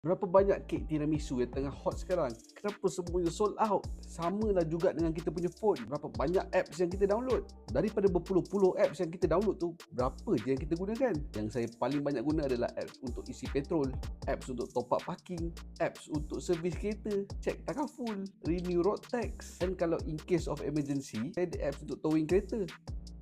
Berapa banyak kek tiramisu yang tengah hot sekarang? Kenapa semuanya sold out? Sama lah juga dengan kita punya phone. Berapa banyak apps yang kita download? Daripada berpuluh-puluh apps yang kita download tu, berapa je yang kita gunakan? Yang saya paling banyak guna adalah apps untuk isi petrol, apps untuk top up parking, apps untuk servis kereta, check takaful, renew road tax. Dan kalau in case of emergency, saya ada apps untuk towing kereta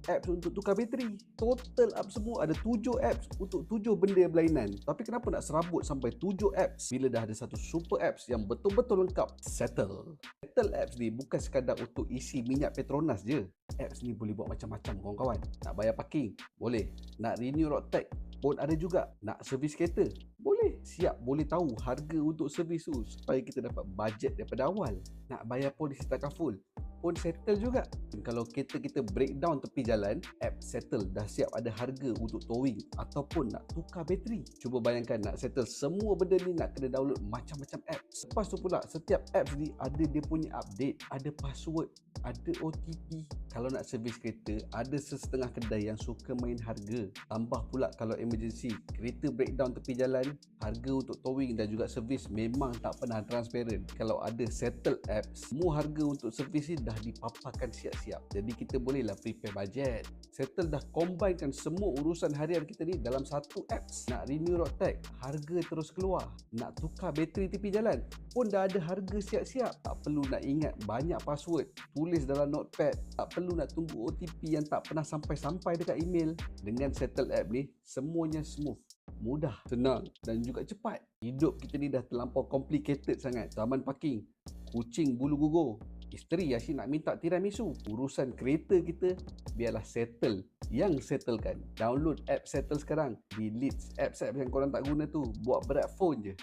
apps untuk tukar bateri. Total up semua ada 7 apps untuk 7 benda berlainan. Tapi kenapa nak serabut sampai 7 apps bila dah ada satu super apps yang betul-betul lengkap? Settle. Settle apps ni bukan sekadar untuk isi minyak Petronas je. Apps ni boleh buat macam-macam kawan-kawan. Nak bayar parking? Boleh. Nak renew road tax? pun ada juga nak servis kereta boleh siap boleh tahu harga untuk servis tu supaya kita dapat bajet daripada awal nak bayar polis takaful pun settle juga. Kalau kereta kita breakdown tepi jalan, app settle dah siap ada harga untuk towing ataupun nak tukar bateri. Cuba bayangkan nak settle semua benda ni nak kena download macam-macam app. Lepas tu pula setiap apps ni ada dia punya update, ada password, ada OTP. Kalau nak servis kereta, ada sesetengah kedai yang suka main harga. Tambah pula kalau emergency, kereta breakdown tepi jalan, harga untuk towing dan juga servis memang tak pernah transparent. Kalau ada settle apps, semua harga untuk servis ni dah dipaparkan siap-siap. Jadi kita bolehlah prepare budget. Settle dah combinekan semua urusan harian kita ni dalam satu apps. Nak renew tax, harga terus keluar. Nak tukar bateri tepi jalan, pun dah ada harga siap-siap. Tak perlu nak ingat banyak password. Tulis dalam notepad. Tak perlu nak tunggu OTP yang tak pernah sampai-sampai dekat email. Dengan Settle app ni, semuanya smooth mudah, senang dan juga cepat. Hidup kita ni dah terlampau complicated sangat. Zaman parking, kucing bulu gugur, Isteri asyik nak minta tiramisu. Urusan kereta kita biarlah settle. Yang settlekan. Download app settle sekarang. Delete apps-apps yang korang tak guna tu. Buat berat phone je.